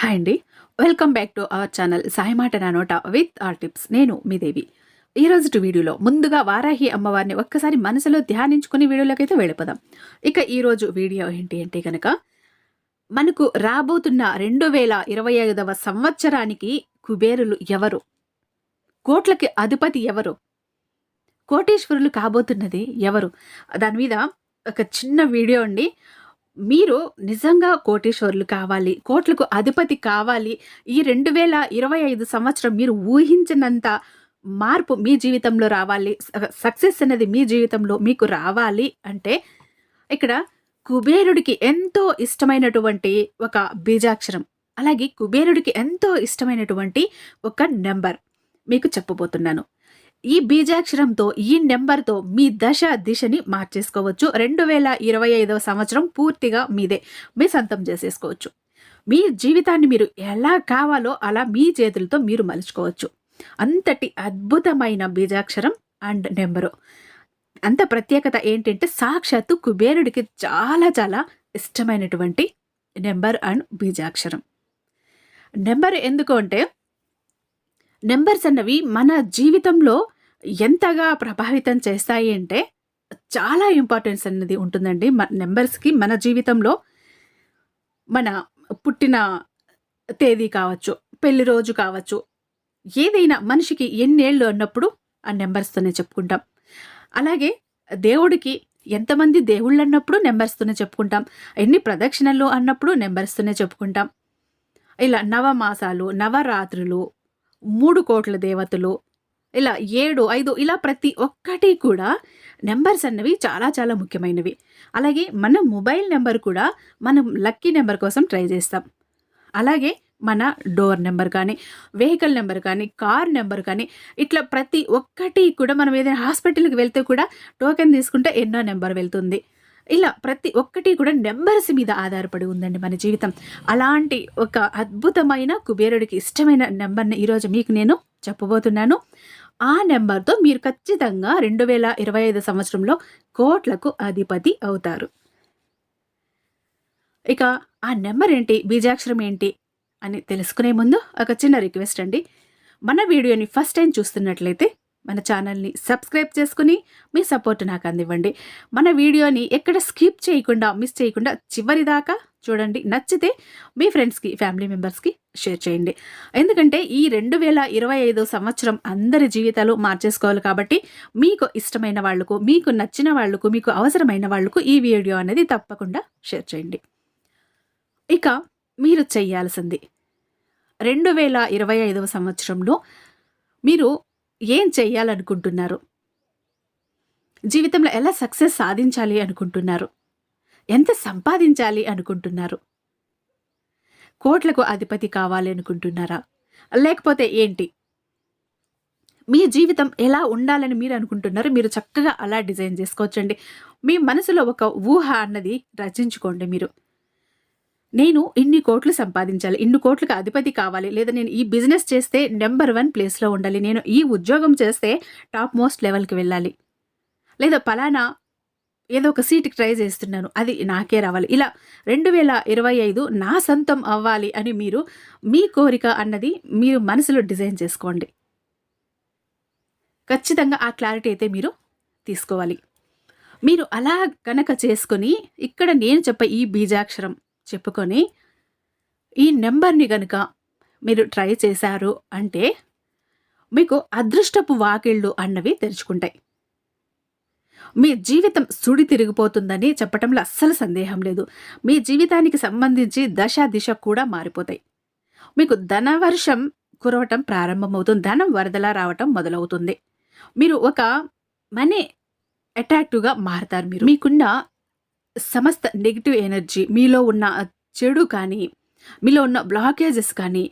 Hi అండి. Welcome back to our channel Saimata నానోట with our tips నేను మీ దేవి. ఈ రోజు వీడియోలో ముందుగా వారాహి అమ్మవారిని ఒక్కసారి మనసులో ధ్యానించుకుని వీడియోలోకి అయితే వెళ్ళిపోదాం. ఇక ఈరోజు వీడియో ఏంటి అంటే కనుక మనకు రాబోతున్న రెండు వేల ఇరవై ఐదవ సంవత్సరానికి కుబేరులు ఎవరు? కోట్లకి అధిపతి ఎవరు? కోటేశ్వరులు కాబోతున్నది ఎవరు? దాని మీద ఒక చిన్న వీడియో అండి. మీరు నిజంగా కోటేశ్వరులు కావాలి కోట్లకు అధిపతి కావాలి. ఈ రెండు వేల ఇరవై ఐదు సంవత్సరం మీరు ఊహించినంత మార్పు మీ జీవితంలో రావాలి. సక్సెస్ అనేది మీ జీవితంలో మీకు రావాలి అంటే ఇక్కడ కుబేరుడికి ఎంతో ఇష్టమైనటువంటి ఒక బీజాక్షరం అలాగే కుబేరుడికి ఎంతో ఇష్టమైనటువంటి ఒక నెంబర్ మీకు చెప్పబోతున్నాను. ఈ బీజాక్షరంతో ఈ నెంబర్తో మీ దశ దిశని మార్చేసుకోవచ్చు. రెండు వేల ఇరవై ఐదవ సంవత్సరం పూర్తిగా మీదే. మీ సొంతం చేసేసుకోవచ్చు. మీ జీవితాన్ని మీరు ఎలా కావాలో అలా మీ చేతులతో మీరు మలుచుకోవచ్చు. అంతటి అద్భుతమైన బీజాక్షరం అండ్ నెంబరు. అంత ప్రత్యేకత ఏంటంటే సాక్షాత్తు కుబేరుడికి చాలా చాలా ఇష్టమైనటువంటి నెంబర్ అండ్ బీజాక్షరం. నెంబర్ ఎందుకు అంటే నెంబర్స్ అన్నవి మన జీవితంలో ఎంతగా ప్రభావితం చేస్తాయి అంటే చాలా ఇంపార్టెన్స్ అనేది ఉంటుందండి. మన నెంబర్స్కి మన జీవితంలో మన పుట్టిన తేదీ కావచ్చు పెళ్ళి రోజు కావచ్చు ఏదైనా మనిషికి ఎన్నేళ్ళు అన్నప్పుడు ఆ నెంబర్స్తోనే చెప్పుకుంటాం. అలాగే దేవుడికి ఎంతమంది దేవుళ్ళు అన్నప్పుడు నెంబర్స్తోనే చెప్పుకుంటాం. ఎన్ని ప్రదక్షిణలు అన్నప్పుడు నెంబర్స్తోనే చెప్పుకుంటాం. ఇలా నవమాసాలు నవరాత్రులు మూడు కోట్ల దేవతలు ఇలా ఏడు ఐదు ఇలా ప్రతి ఒక్కటి కూడా నెంబర్స్ అన్నవి చాలా చాలా ముఖ్యమైనవి. అలాగే మన మొబైల్ నెంబర్ కూడా మనం లక్కీ నెంబర్ కోసం ట్రై చేస్తాం. అలాగే మన డోర్ నెంబర్ కానీ వెహికల్ నెంబర్ కానీ కార్ నెంబర్ కానీ ఇట్లా ప్రతి ఒక్కటి కూడా మనం ఏదైనా హాస్పిటల్కి వెళ్తే కూడా టోకెన్ తీసుకుంటే ఎన్నో నెంబర్ వెళ్తుంది. ఇలా ప్రతి ఒక్కటి కూడా నెంబర్స్ మీద ఆధారపడి ఉందండి మన జీవితం. అలాంటి ఒక అద్భుతమైన కుబేరుడికి ఇష్టమైన నెంబర్ని ఈరోజు మీకు నేను చెప్పబోతున్నాను. ఆ నెంబర్తో మీరు ఖచ్చితంగా రెండు వేల ఇరవై ఐదు సంవత్సరంలో కోట్లకు అధిపతి అవుతారు. ఇక ఆ నెంబర్ ఏంటి? బీజాక్షరం ఏంటి? అని తెలుసుకునే ముందు ఒక చిన్న రిక్వెస్ట్ అండి. మన వీడియోని ఫస్ట్ టైం చూస్తున్నట్లయితే మన ఛానల్ని సబ్స్క్రైబ్ చేసుకుని మీ సపోర్ట్ నాకు అందివ్వండి. మన వీడియోని ఎక్కడ స్కిప్ చేయకుండా మిస్ చేయకుండా చివరి దాకా చూడండి. నచ్చితే మీ ఫ్రెండ్స్కి ఫ్యామిలీ మెంబర్స్కి షేర్ చేయండి. ఎందుకంటే ఈ రెండు వేల ఇరవై ఐదు సంవత్సరం అందరి జీవితాలు మార్చేసుకోవాలి కాబట్టి మీకు ఇష్టమైన వాళ్ళకు మీకు నచ్చిన వాళ్ళకు మీకు అవసరమైన వాళ్ళకు ఈ వీడియో అనేది తప్పకుండా షేర్ చేయండి. ఇక మీరు చేయాల్సింది. రెండు వేల ఇరవై ఐదవ సంవత్సరంలో మీరు ఏం చేయాలనుకుంటున్నారు? జీవితంలో ఎలా సక్సెస్ సాధించాలి అనుకుంటున్నారు? ఎంత సంపాదించాలి అనుకుంటున్నారు? కోట్లకు అధిపతి కావాలి అనుకుంటున్నారా? లేకపోతే ఏంటి? మీ జీవితం ఎలా ఉండాలని మీరు అనుకుంటున్నారు? మీరు చక్కగా అలా డిజైన్ చేసుకోవచ్చండి. మీ మనసులో ఒక ఊహ అన్నది రచించుకోండి మీరు. నేను ఇన్ని కోట్లు సంపాదించాలి ఇన్ని కోట్లకు అధిపతి కావాలి లేదా నేను ఈ బిజినెస్ చేస్తే నెంబర్ వన్ ప్లేస్లో ఉండాలి నేను ఈ ఉద్యోగం చేస్తే టాప్ మోస్ట్ లెవెల్కి వెళ్ళాలి లేదా పలానా ఏదో ఒక సీట్కి ట్రై చేస్తున్నాను. అది నాకే రావాలి. ఇలా రెండు వేల ఇరవై ఐదు నా సొంతం అవ్వాలి అని మీరు మీ కోరిక అన్నది మీరు మనసులో డిజైన్ చేసుకోండి. ఖచ్చితంగా ఆ క్లారిటీ అయితే మీరు తీసుకోవాలి. మీరు అలా కనుక చేసుకొని ఇక్కడ నేను చెప్పే ఈ బీజాక్షరం చెప్పుకొని ఈ నెంబర్ని కనుక మీరు ట్రై చేశారు అంటే మీకు అదృష్టపు వాకిళ్ళు అన్నవి తెరుచుకుంటాయి. మీ జీవితం సుడి తిరిగిపోతుందని చెప్పటంలో అస్సలు సందేహం లేదు. మీ జీవితానికి సంబంధించి దశ దిశ కూడా మారిపోతాయి. మీకు ధనవర్షం కురవటం ప్రారంభమవుతుంది. ధనం వరదలా రావటం మొదలవుతుంది. మీరు ఒక మనీ అట్రాక్టివ్గా మారుతారు మీరు. మీకున్న సమస్త నెగిటివ్ ఎనర్జీ మీలో ఉన్న చెడు కానీ మీలో ఉన్న బ్లాకేజెస్ కానీ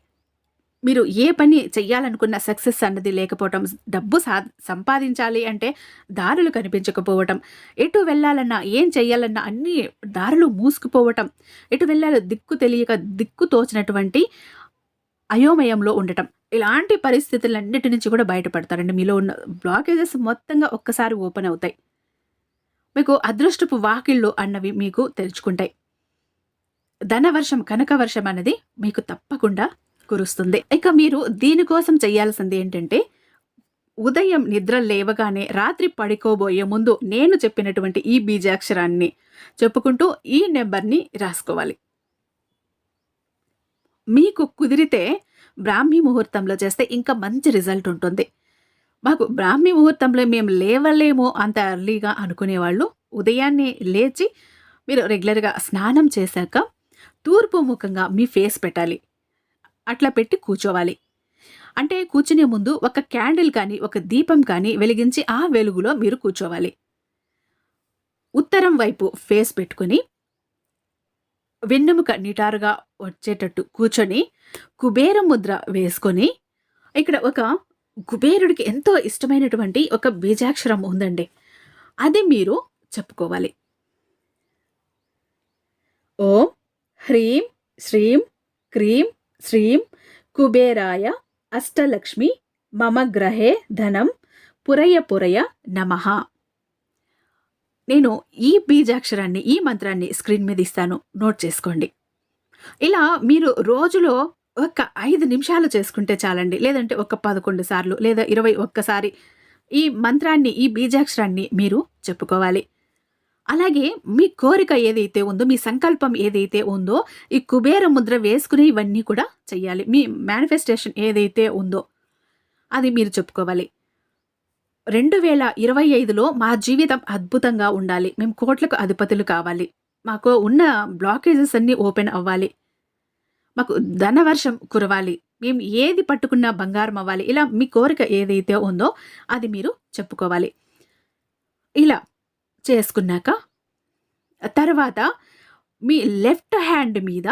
మీరు ఏ పని చెయ్యాలనుకున్న సక్సెస్ అన్నది లేకపోవటం డబ్బు సా సంపాదించాలి అంటే దారులు కనిపించకపోవటం ఎటు వెళ్ళాలన్నా ఏం చెయ్యాలన్నా అన్ని దారులు మూసుకుపోవటం ఎటు వెళ్ళాలో దిక్కు తెలియక దిక్కు తోచినటువంటి అయోమయంలో ఉండటం. ఇలాంటి పరిస్థితులన్నిటి నుంచి కూడా బయటపడతారండి. మీలో ఉన్న బ్లాకేజెస్ మొత్తంగా ఒక్కసారి ఓపెన్ అవుతాయి. మీకు అదృష్టపు వాకిళ్ళు అన్నవి మీకు తెరుచుకుంటాయి ధనవర్షం కనకవర్షం అనేది మీకు తప్పకుండా కురుస్తుంది ఇక మీరు దీనికోసం చేయాల్సింది ఏంటంటే ఉదయం నిద్ర లేవగానే రాత్రి పడుకోబోయే ముందు నేను చెప్పినటువంటి ఈ బీజాక్షరాన్ని చెప్పుకుంటూ ఈ నెంబర్ని రాసుకోవాలి. మీకు కుదిరితే బ్రాహ్మీ ముహూర్తంలో చేస్తే ఇంకా మంచి రిజల్ట్ ఉంటుంది. మాకు బ్రాహ్మీ ముహూర్తంలో మేము లేవలేము అంత ఎర్లీగా అనుకునేవాళ్ళు ఉదయాన్నే లేచి మీరు రెగ్యులర్గా స్నానం చేశాక తూర్పు ముఖంగా మీ ఫేస్ పెట్టాలి. అట్లా పెట్టి కూర్చోవాలి. అంటే కూర్చునే ముందు ఒక క్యాండిల్ కానీ ఒక దీపం కానీ వెలిగించి ఆ వెలుగులో మీరు కూర్చోవాలి. ఉత్తరం వైపు ఫేస్ పెట్టుకుని వెన్నెముక నిటారుగా వచ్చేటట్టు కూర్చొని కుబేర ముద్ర వేసుకొని ఇక్కడ ఒక కుబేరుడికి ఎంతో ఇష్టమైనటువంటి ఒక బీజాక్షరం ఉందండి. అది మీరు చెప్పుకోవాలి. ఓం హ్రీం శ్రీం క్రీం శ్రీం కుబేరాయ అష్టలక్ష్మి మమ గ్రహే ధనం పురయ పురయ నమః. నేను ఈ బీజాక్షరాన్ని ఈ మంత్రాన్ని స్క్రీన్ మీద ఇస్తాను. నోట్ చేసుకోండి. ఇలా మీరు రోజులో ఒక ఐదు నిమిషాలు చేసుకుంటే చాలండి. లేదంటే ఒక పదకొండు సార్లు లేదా ఇరవై ఒక్కసారి ఈ మంత్రాన్ని ఈ బీజాక్షరాన్ని మీరు చెప్పుకోవాలి. అలాగే మీ కోరిక ఏదైతే ఉందో మీ సంకల్పం ఏదైతే ఉందో ఈ కుబేర ముద్ర వేసుకుని ఇవన్నీ కూడా చెయ్యాలి. మీ మేనిఫెస్టేషన్ ఏదైతే ఉందో అది మీరు చెప్పుకోవాలి. రెండు వేల ఇరవై ఐదులో మా జీవితం అద్భుతంగా ఉండాలి. మేము కోట్లకు అధిపతులు కావాలి. మాకు ఉన్న బ్లాకేజెస్ అన్నీ ఓపెన్ అవ్వాలి. మాకు ధనవర్షం కురవాలి. మేము ఏది పట్టుకున్నా బంగారం అవ్వాలి. ఇలా మీ కోరిక ఏదైతే ఉందో అది మీరు చెప్పుకోవాలి. ఇలా చేసుకున్నాక తర్వాత మీ లెఫ్ట్ హ్యాండ్ మీద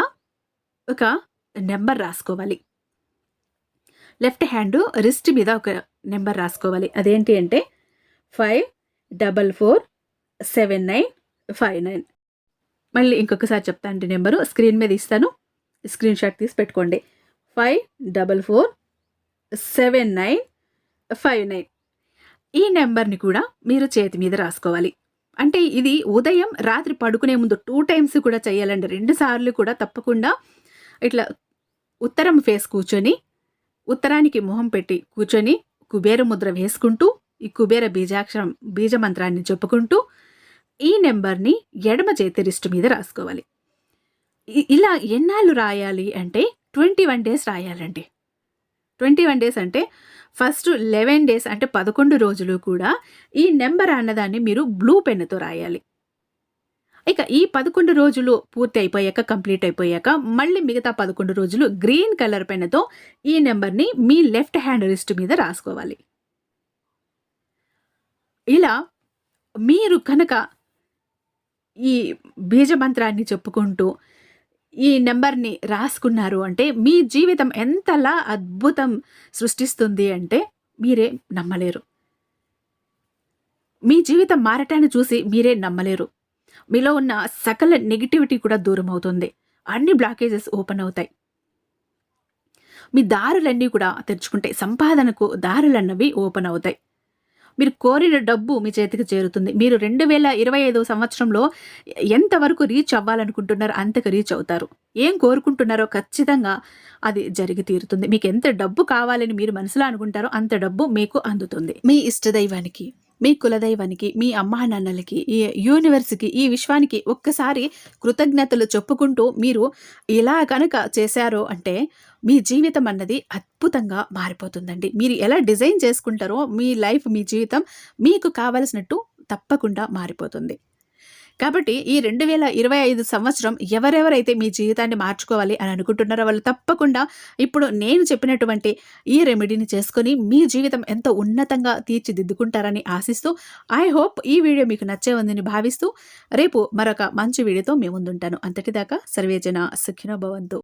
ఒక నెంబర్ రాసుకోవాలి. లెఫ్ట్ హ్యాండ్ రిస్ట్ మీద ఒక నెంబర్ రాసుకోవాలి. అదేంటి అంటే five double four seven nine five nine. మళ్ళీ ఇంకొకసారి చెప్తాను నెంబరు స్క్రీన్ మీద ఇస్తాను. స్క్రీన్ షాట్ తీసి పెట్టుకోండి. Five double four seven nine five nine. ఈ నెంబర్ని కూడా మీరు చేతి మీద రాసుకోవాలి. అంటే ఇది ఉదయం రాత్రి పడుకునే ముందు టూ టైమ్స్ కూడా చేయాలండి. రెండు సార్లు కూడా తప్పకుండా ఇట్లా ఉత్తరం ఫేస్ కూర్చొని ఉత్తరానికి మొహం పెట్టి కూర్చొని కుబేర ముద్ర వేసుకుంటూ ఈ కుబేర బీజాక్షరం బీజ మంత్రాన్ని చెప్పుకుంటూ ఈ నెంబర్ని ఎడమ చేతి రిస్ట్ మీద రాసుకోవాలి. ఇలా ఎన్నాళ్ళు రాయాలి అంటే ట్వంటీ వన్ డేస్ రాయాలండి. ట్వంటీ వన్ డేస్ అంటే ఫస్ట్ లెవెన్ డేస్ అంటే పదకొండు రోజులు కూడా ఈ నెంబర్ అన్నదాన్ని మీరు బ్లూ పెన్నుతో రాయాలి. ఇక ఈ పదకొండు రోజులు పూర్తి అయిపోయాక కంప్లీట్ అయిపోయాక మళ్ళీ మిగతా పదకొండు రోజులు గ్రీన్ కలర్ పెన్నుతో ఈ నెంబర్ని మీ లెఫ్ట్ హ్యాండ్ రిస్ట్ మీద రాసుకోవాలి. ఇలా మీరు కనుక ఈ బీజమంత్రాన్ని చెప్పుకుంటూ ఈ నెంబర్ని రాసుకున్నారు అంటే మీ జీవితం ఎంతలా అద్భుతం సృష్టిస్తుంది అంటే మీరే నమ్మలేరు. మీ జీవితం మారటాన్ని చూసి మీరే నమ్మలేరు. మీలో ఉన్న సకల నెగిటివిటీ కూడా దూరం అవుతుంది. అన్ని బ్లాకేజెస్ ఓపెన్ అవుతాయి. మీ దారులన్నీ కూడా తెరుచుకుంటాయి సంపాదనకు దారులన్నవి ఓపెన్ అవుతాయి. మీరు కోరిన డబ్బు మీ చేతికి చేరుతుంది. మీరు రెండు వేల ఇరవై ఐదు సంవత్సరంలో ఎంతవరకు రీచ్ అవ్వాలనుకుంటున్నారో అంతకు రీచ్ అవుతారు. ఏం కోరుకుంటున్నారో ఖచ్చితంగా అది జరిగి తీరుతుంది. మీకు ఎంత డబ్బు కావాలని మీరు మనసులో అనుకుంటారో అంత డబ్బు మీకు అందుతుంది. మీ ఇష్టదైవానికి మీ కులదైవానికి మీ అమ్మా నాన్నలకి ఈ యూనివర్స్కి ఈ విశ్వానికి ఒక్కసారి కృతజ్ఞతలు చెప్పుకుంటూ మీరు ఇలా కనుక చేశారో అంటే మీ జీవితం అన్నది అద్భుతంగా మారిపోతుందండి. మీరు ఎలా డిజైన్ చేసుకుంటారో మీ లైఫ్ మీ జీవితం మీకు కావలసినట్టు తప్పకుండా మారిపోతుంది. కాబట్టి ఈ రెండు వేల ఇరవై ఐదు సంవత్సరం ఎవరెవరైతే మీ జీవితాన్ని మార్చుకోవాలి అని అనుకుంటున్నారో వాళ్ళు తప్పకుండా ఇప్పుడు నేను చెప్పినటువంటి ఈ రెమెడీని చేసుకొని మీ జీవితం ఎంతో ఉన్నతంగా తీర్చిదిద్దుకుంటారని ఆశిస్తూ ఐ హోప్ ఈ వీడియో మీకు నచ్చే ఉందని భావిస్తూ రేపు మరొక మంచి వీడియోతో మీ ముందుంటాను. అంతటిదాకా సర్వేజన సుఖినో భవంతు.